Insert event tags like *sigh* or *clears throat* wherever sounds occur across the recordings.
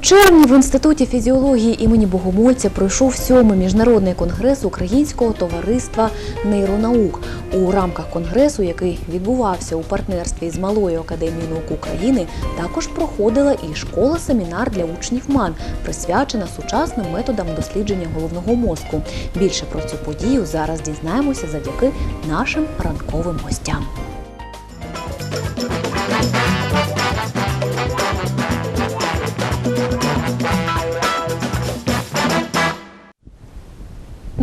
Червні в інституті фізіології імені Богомольця пройшов сьомий міжнародний конгрес Українського товариства нейронаук. У рамках конгресу, який відбувався у партнерстві з Малою академією наук України, також проходила і школа-семінар для учнів МАН, присвячена сучасним методам дослідження головного мозку. Більше про цю подію зараз дізнаємося завдяки нашим ранковим гостям. Música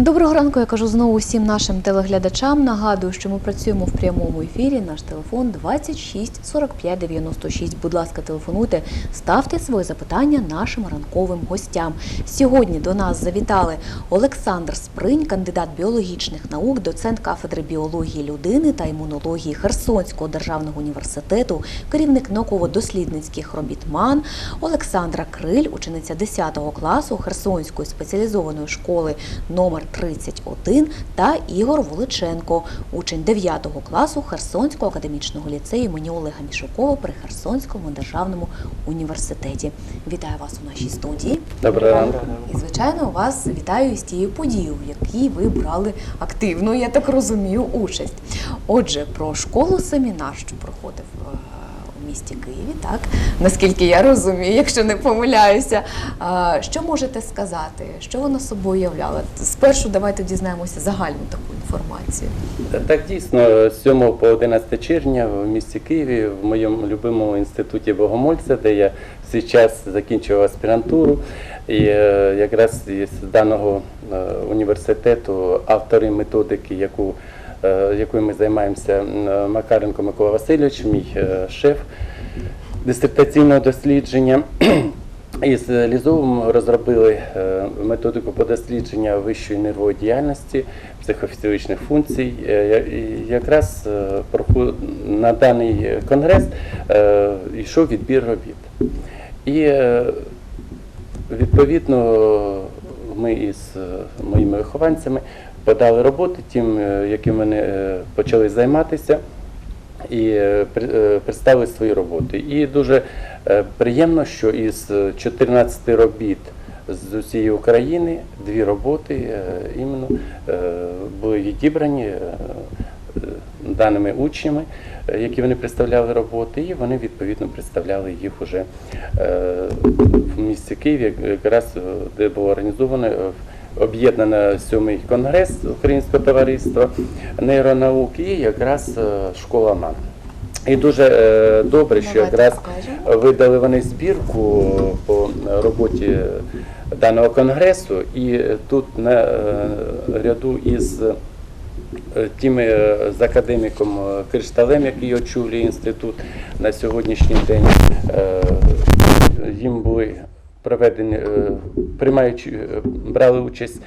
Доброго ранку, я кажу знову всім нашим телеглядачам. Нагадую, що ми працюємо в прямому ефірі. Наш телефон 26 45 96. Будь ласка, телефонуйте, ставте свої запитання нашим ранковим гостям. Сьогодні до нас завітали Олександр Спринь, кандидат біологічних наук, доцент кафедри біології людини та імунології Херсонського державного університету, керівник науково-дослідницьких робіт МАН, Олександра Криль, учениця 10 класу Херсонської спеціалізованої школи номер 31 та Ігор Воличенко, учень 9 класу Херсонського академічного ліцею імені Олега Мішукова при Херсонському державному університеті. Вітаю вас у нашій студії. Доброго ранку. І звичайно, вас вітаю з тією подією, в якій ви брали активну, я так розумію, участь. Отже, про школу семінар, що проходив е, місті Києві, так наскільки я розумію, якщо не помиляюся. Що можете сказати? Що вона собою являла? Спершу давайте дізнаємося загальну таку інформацію. Так дійсно, з 7 по 11 червня в місті Києві, в моєму любимому інституті Богомольця, де я в свій час закінчував аспірантуру. І е, якраз із даного е, університету автори методики, яку, якою ми займаємося, Макаренко Микола Васильович, мій е, шеф дисертаційного дослідження. І з Лізовим розробили е, методику по дослідження вищої нервової діяльності, психофізіологічних функцій. Е, Якраз е, на даний конгрес е, йшов відбір робіт. І е, відповідно ми із е, моїми вихованцями подали роботи, тим, е, яким вони е, почали займатися і е, представили свої роботи. І дуже приємно, що із е, 14 робіт з усієї України дві роботи іменно були відібрані даними учнями, які вони представляли роботи, і вони відповідно представляли їх уже в місті Києві, якраз де було організовано об'єднано сьомий конгрес Українського товариства нейронаук і якраз е, школа МАН. І дуже е, добре, що якраз видали вони збірку по роботі даного конгресу, і тут на е, ряду із тими е, з академіком Кришталем, який очолює інститут на сьогоднішній день, їм були проведені, е, приймаючи, е, брали участь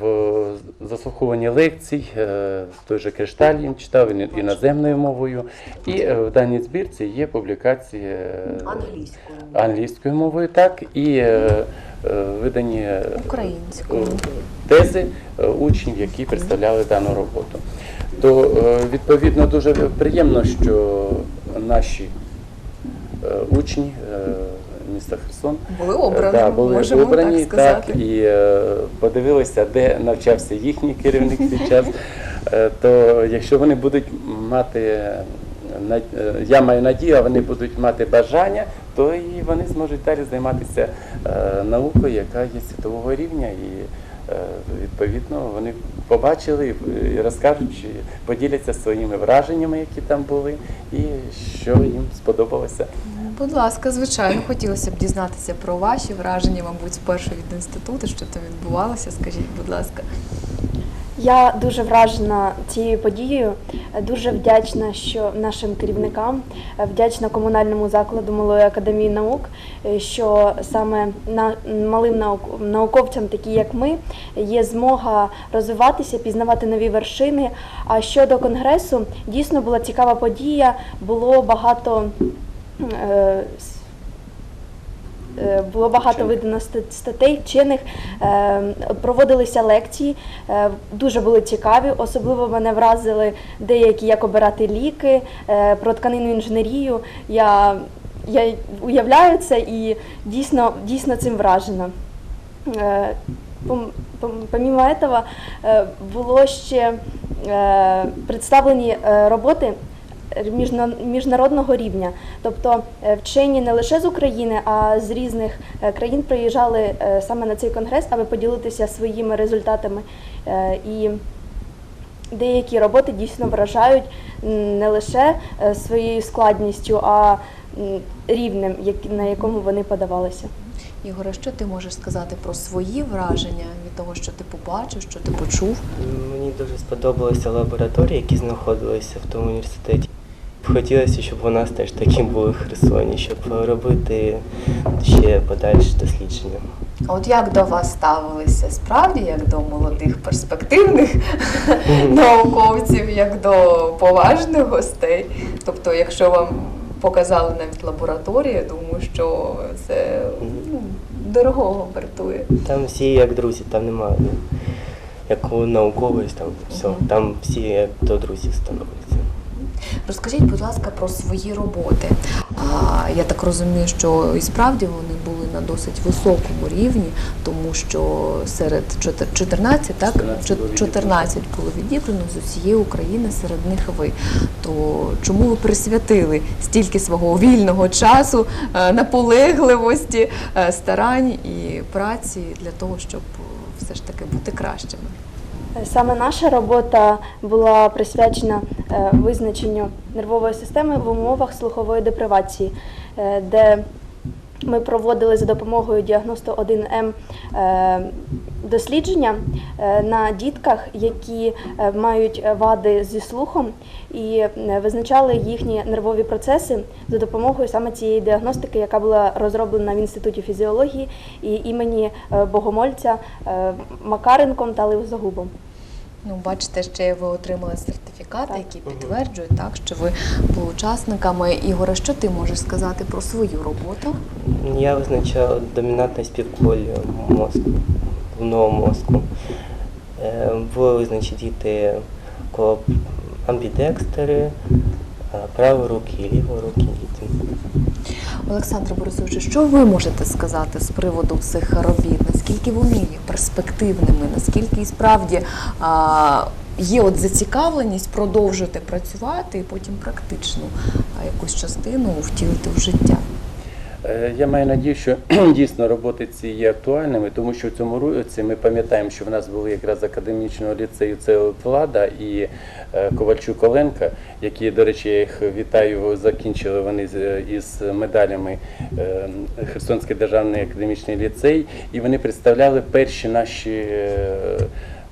в заслуховуванні лекцій, е, той же Кришталь їм читав він іноземною мовою. І е, в даній збірці є публікації е, Англійською, англійською мовою, так, і е, е, видані е, українською. тези е, учнів, які представляли дану роботу. То е, відповідно дуже приємно, що наші е, учні е, міста Херсон Були обрані, да, були можемо обрані, так сказати. і е, подивилися, де навчався їхній керівник в цей час. *laughs* Е, То якщо вони будуть мати е, на- е, я маю надію, а вони будуть мати бажання, то і вони зможуть далі займатися е, наукою, яка є світового рівня, і е, відповідно вони побачили і- розкажуть, поділяться своїми враженнями, які там були, і що їм сподобалося. Будь ласка, звичайно, хотілося б дізнатися про ваші враження, мабуть, спершу від інституту, що там відбувалося. Скажіть, будь ласка. Я дуже вражена цією подією, дуже вдячна що нашим керівникам, вдячна комунальному закладу Малої академії наук, що саме на малим наук- науковцям, такі як ми, є змога розвиватися, пізнавати нові вершини. А щодо конгресу, дійсно була цікава подія, було багато. Е, Е, Було багато видано статей вчених, е, проводилися лекції, дуже були цікаві. Особливо мене вразили деякі, як обирати ліки, про тканинну інженерію. Я я уявляю це і дійсно, дійсно цим вражена. Пом- пом- Помімо этого, е, було ще представлені роботи міжнародного рівня. Тобто е, вчені не лише з України, а з різних е, країн приїжджали е, саме на цей конгрес, аби поділитися своїми результатами. І деякі роботи дійсно вражають не лише своєю складністю, а рівнем, як- на якому вони подавалися. Ігоре, що ти можеш сказати про свої враження від того, що ти побачив, що ти почув? Мені дуже сподобалися лабораторії, які знаходилися в тому університеті. Хотілося, щоб у нас теж такі були в Херсоні, щоб робити ще подальші дослідження. А от як до вас ставилися? Справді, як до молодих перспективних науковців, як до поважних гостей? Тобто, якщо вам показали навіть лабораторію, я думаю, що це ну, дорогого вартує. Там всі як друзі, там немає ну, як у наукової, там все, там всі як до друзів становляться. Розкажіть, будь ласка, про свої роботи. А, я так розумію, що і справді вони були на досить високому рівні, тому що серед 14, так 14 було 14 було відібрано з усієї України, серед них ви. То чому ви присвятили стільки свого вільного часу, е, наполегливості, е, старань і праці для того, щоб все ж таки бути кращими? Саме наша робота була присвячена е, визначенню нервової системи в умовах слухової депривації, е, де ми проводили за допомогою діагносту 1М е, дослідження е, на дітках, які е, мають вади зі слухом, і е, визначали їхні нервові процеси за допомогою саме цієї діагностики, яка була розроблена в інституті фізіології і імені Богомольця Макаренком та Ливзогубом. Ну, бачите, ще ви отримали сертифікати, Так. які підтверджують, так, що ви були учасниками. Ігоре, що ти можеш сказати про свою роботу? Я визначав домінантність півкулі мозку, головного мозку. Е, Були визначені діти амбідекстери, е, правої руки і лівої руки діти. Олександр Борисович, що ви можете сказати з приводу цих робіт? Наскільки вони є перспективними? Наскільки і справді а, є от зацікавленість продовжити працювати і потім практичну якусь частину втілити в життя? Е, Я маю надію, що *clears throat* дійсно роботи ці є актуальними, тому що в цьому році ми пам'ятаємо, що в нас були якраз академічного ліцею це Влада і е, Ковальчук Оленка, які, до речі, я їх вітаю, закінчили вони з- із медалями е, Херсонський державний академічний ліцей, і вони представляли перші наші.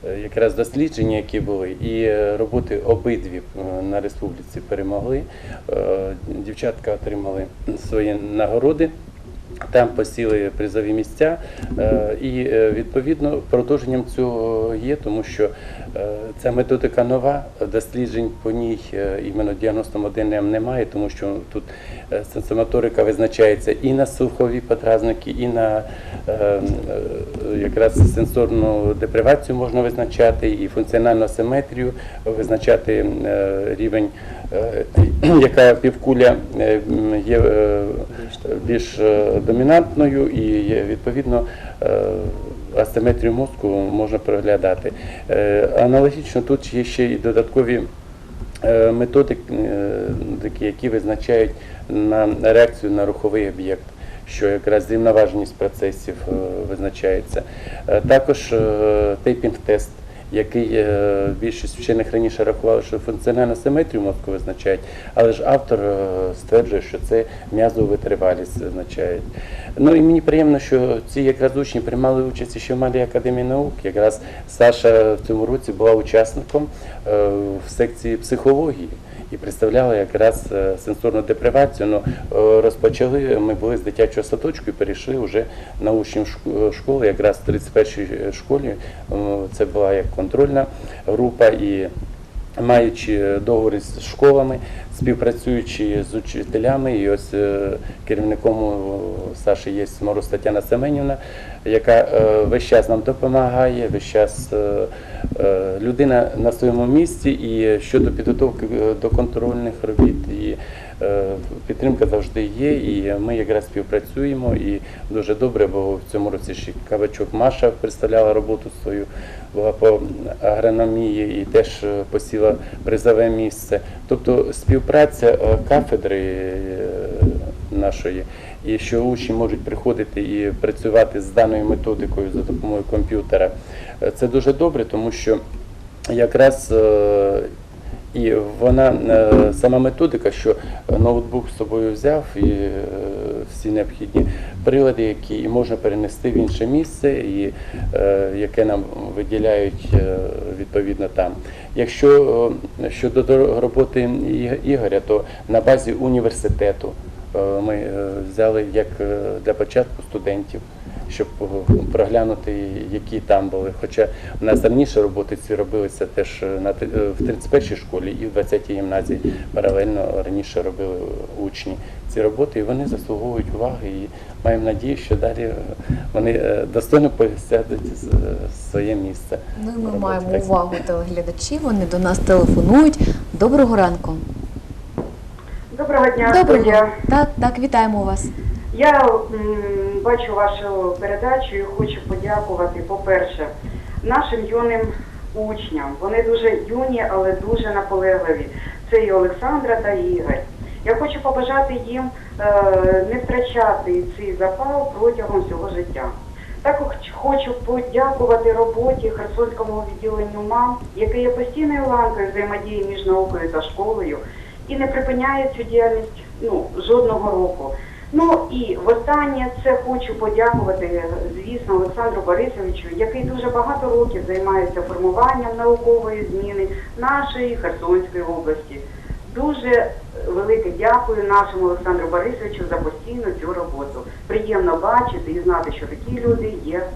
Е, Якраз дослідження, які були, і е, роботи обидві е, на республіці перемогли. Дівчатка отримали свої нагороди. Там посіли призові місця, е, і е, відповідно продовженням цього є, тому що е, ця методика нова, досліджень по ній е, іменно діагностом 1М немає, тому що тут е, сенсомоторика визначається і на слухові подразники, і на е, е, якраз сенсорну депривацію можна визначати, і функціональну асиметрію визначати е, рівень, е, *clears throat* яка півкуля е, є е, більш е, домінантною і відповідно е, асиметрію мозку можна проглядати. Е, Аналогічно тут є ще й додаткові е, методики, які визначають на реакцію на руховий об'єкт. Що якраз рівноваженість процесів визначається. Також тейпінг-тест, який е, більшість вчених раніше рахували, що функціональну симетрію мозку визначають, але ж автор е, стверджує, що це м'язову витривалість визначають. Ну і мені приємно, що ці якраз учні приймали участь ще в Малій академії наук. Якраз Саша в цьому році була учасником е, в секції психології. І представляла якраз е, сенсорну депривацію. Ну, е, розпочали, ми були з дитячого садочку і перейшли вже на учнів шк- школи, якраз в 31-й школі. Е, Це була як контрольна група і маючи договори з школами, співпрацюючи з учителями, і ось е, керівником Саші є Мороз Тетяна Семенівна, яка е, весь час нам допомагає, весь час е, людина на своєму місці і щодо підготовки до контрольних робіт. І підтримка завжди є, і ми якраз співпрацюємо і дуже добре, бо в цьому році ще Кавачук Маша представляла роботу свою по агрономії і теж е, посіла призове місце. Тобто співпраця е, кафедри е, нашої, і що учні можуть приходити і працювати з даною методикою за допомогою комп'ютера. Е, Це дуже добре, тому що якраз е, і вона е, сама методика, що ноутбук з собою взяв і е, всі необхідні прилади, які можна перенести в інше місце, і е, яке нам виділяють відповідно там. Якщо щодо до роботи Ігоря, то на базі університету ми взяли як для початку студентів. Щоб е, проглянути, які там були. Хоча в нас раніше роботи ці робилися теж е, на е, в 31-й школі і в 20-й гімназії паралельно раніше робили учні ці роботи, і вони заслуговують уваги. І маємо надію, що далі вони достойно посядуть своє місце. Ну і ми роботи. маємо Так. увагу телеглядачів. Вони до нас телефонують. Доброго ранку. Доброго дня, Доброго. студія. Так, так, вітаємо вас. Я бачу вашу передачу і хочу подякувати, по-перше, нашим юним учням. Вони дуже юні, але дуже наполегливі. Це і Олександра та Ігор. Я хочу побажати їм е, не втрачати цей запал протягом всього життя. Також хочу подякувати роботі Херсонському відділенню МАМ, яке є постійною ланкою взаємодії між наукою та школою і не припиняє цю діяльність ну, жодного року. Ну і востаннє це хочу подякувати, звісно, Олександру Борисовичу, який дуже багато років займається формуванням наукової зміни нашої Херсонської області. Дуже велике дякую нашому Олександру Борисовичу за постійну цю роботу. Приємно бачити і знати, що такі люди є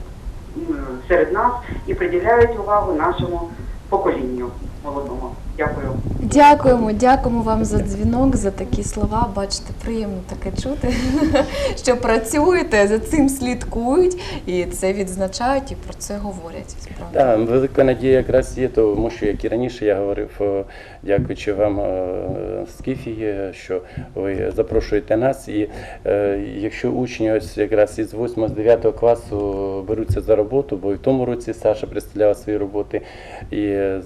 серед нас і приділяють увагу нашому поколінню молодому. Дякую. Дякуємо, дякуємо вам за дзвінок, за такі слова. Бачите, приємно таке чути, *laughs* що працюєте, за цим слідкують і це відзначають, і про це говорять. Так, велика надія якраз є, тому що як і раніше я говорив, е, дякуючи вам е, Скіфії, що ви запрошуєте нас. І е, якщо учні ось якраз із 8 з 9 класу беруться за роботу, бо і в тому році Саша представляла свої роботи і е,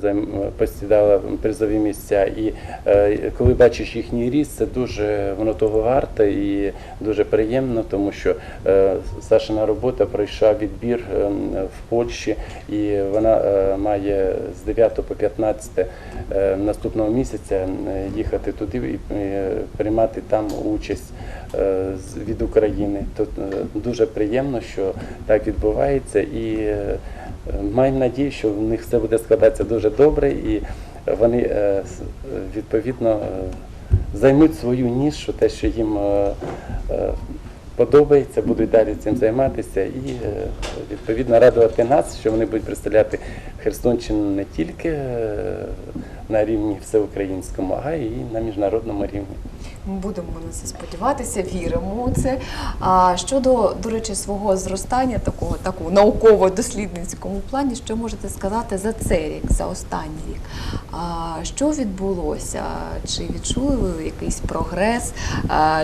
посідала призові місця. І е, коли бачиш їхній ріст, це дуже воно того варте і дуже приємно, тому що е, Сашина робота пройшла відбір е, в Польщі, і вона е, має з 9 по 15 е, наступного місяця їхати туди і приймати там участь від України. Тут дуже приємно, що так відбувається, і маємо надію, що в них все буде складатися дуже добре, і вони е, відповідно е, займуть свою нішу, те, що їм е, подобається, будуть далі цим займатися і відповідно радувати нас, що вони будуть представляти Херсонщину не тільки на рівні всеукраїнському, а й на міжнародному рівні. Ми будемо на це сподіватися, віримо у це. А щодо, до речі, свого зростання, такого такого науково-дослідницькому плані, що можете сказати за цей рік, за останній рік? А, що відбулося? Чи відчули ви якийсь прогрес?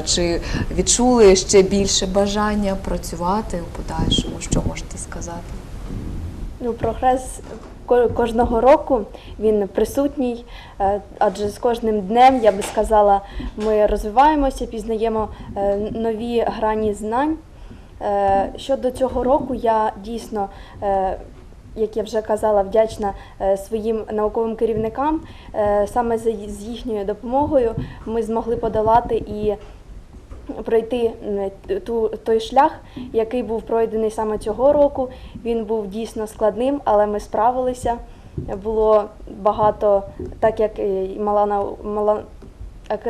Чи відчули ще більше бажання працювати у подальшому? Що можете сказати? Ну, прогрес кожного року він присутній, е, адже з кожним днем, я би сказала, ми розвиваємося, пізнаємо е, нові грані знань. Е, Щодо цього року, я дійсно, як я вже казала, вдячна е, своїм науковим керівникам. Е, Саме з їхньою допомогою ми змогли подолати і пройти ту, той шлях, який був пройдений саме цього року. Він був дійсно складним, але ми справилися. Було багато, так як мала, нау- мала,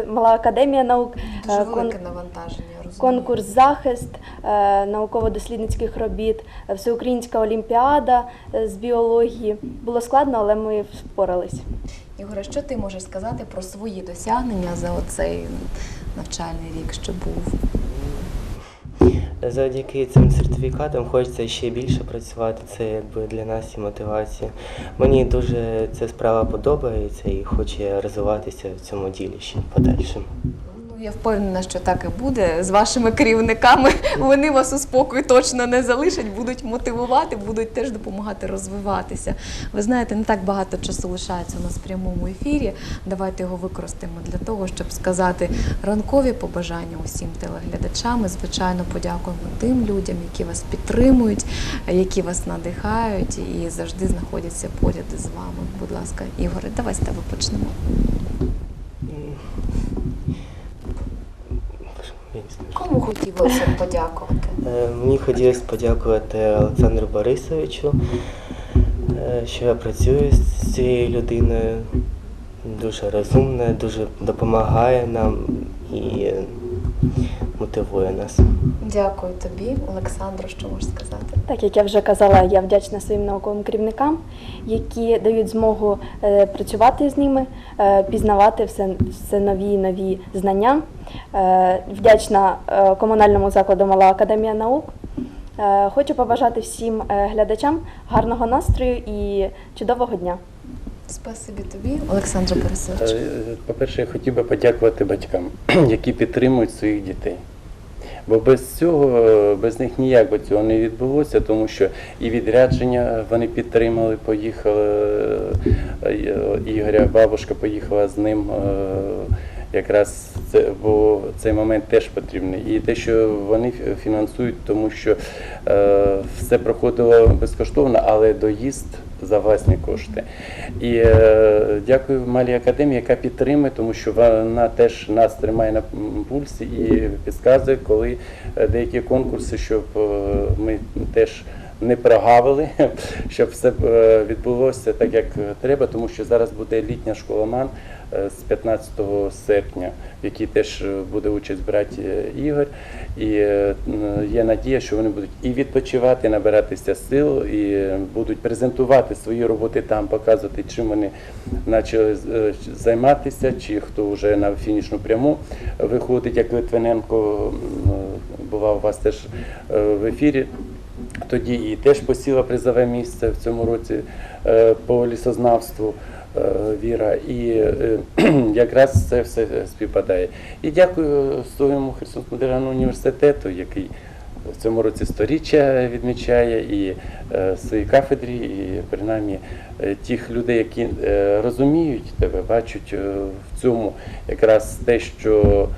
мала академія наук, Дуже е, велике навантаження. Конкурс захист е, науково-дослідницьких робіт, е, всеукраїнська олімпіада е, з біології. Було складно, але ми впорались. Ігоре, що ти можеш сказати про свої досягнення за оцей навчальний рік, що був? Завдяки цим сертифікатам хочеться ще більше працювати. Це якби для нас і мотивація. Мені дуже ця справа подобається і хоче розвиватися в цьому ділі ще. Ну, я впевнена, що так і буде. З вашими керівниками вони вас у спокої точно не залишать, будуть мотивувати, будуть теж допомагати розвиватися. Ви знаєте, не так багато часу лишається у нас в прямому ефірі. Давайте його використаємо для того, щоб сказати ранкові побажання усім телеглядачам. І, звичайно, подякуємо тим людям, які вас підтримують, які вас надихають і завжди знаходяться поряд з вами. Будь ласка, Ігоре, давай з тебе почнемо. Я не знаю. Кому хотілося б подякувати? Е, Мені хотілося подякувати Олександру Борисовичу, е, що я працюю з цією людиною. Дуже розумна, дуже допомагає нам і мотивує нас. Дякую тобі, Олександро. Що можеш сказати? Так як я вже казала, я вдячна своїм науковим керівникам, які дають змогу е, працювати з ними, е, пізнавати все, все нові і нові знання. Е, вдячна е, комунальному закладу Мала Академія наук. Е, хочу побажати всім е, глядачам гарного настрою і чудового дня. Спасибі тобі, Олександр Борисович. Е, По-перше, я хотів би подякувати батькам, *clears throat* які підтримують своїх дітей. Бо без цього, без них ніяк би цього не відбулося, тому що і відрядження вони підтримали, поїхали. е, Ігоря бабушка поїхала з ним. е, Якраз це, бо цей момент теж потрібний. І те, що вони фі- фінансують, тому що е, все проходило безкоштовно, але доїзд за власні кошти. І е, дякую Малій Академії, яка підтримує, тому що вона теж нас тримає на пульсі і підказує, коли е, деякі конкурси, щоб е, ми теж не прогавили, *laughs* щоб все е, відбулося так, як треба, тому що зараз буде літня школа МАН е, з 15 серпня, в якій теж е, буде участь брати Ігор. І є надія, що вони будуть і відпочивати, і набиратися сил, і будуть презентувати свої роботи там, показувати, чим вони почали займатися, чи хто вже на фінішну пряму виходить, як Литвиненко бував у вас теж в ефірі. Тоді і теж посіла призове місце в цьому році е, по лісознавству е, Віра. І е, *clears throat* якраз це все співпадає. І дякую своєму Херсонському державному університету, який в цьому році сторіччя відмічає, і своїй кафедрі, і принаймні тих людей, які розуміють тебе, бачать в цьому якраз те, що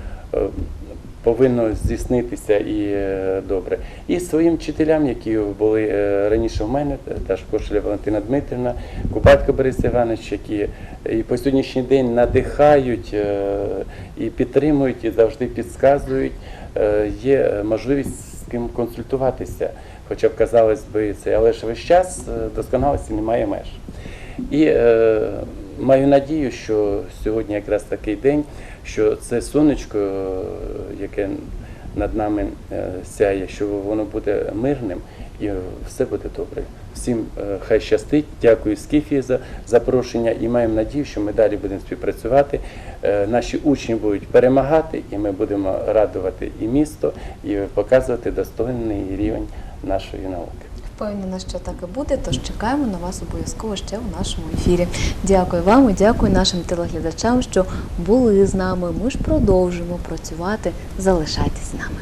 повинно здійснитися і е, добре. І своїм вчителям, які були е, раніше в мене, та ж Кошеля Валентина Дмитрівна, Кубатко Борис Іванович, які і по сьогоднішній день надихають е, і підтримують, і завжди підказують. Е, Є можливість з ким консультуватися. Хоча б казалось би це, але ж весь час е, досконалості немає меж. І е, маю надію, що сьогодні якраз такий день, що це сонечко, е, яке над нами е, сяє, що воно буде мирним і все буде добре. Всім е, хай щастить. Дякую Скіфії за запрошення і маємо надію, що ми далі будемо співпрацювати. Наші учні будуть перемагати, і ми будемо радувати і місто, і показувати достойний рівень нашої науки впевнена, що так і буде. Тож чекаємо на вас обов'язково ще у нашому ефірі. Дякую вам і дякую нашим телеглядачам, що були з нами. Ми ж продовжимо працювати. Залишайтесь з нами.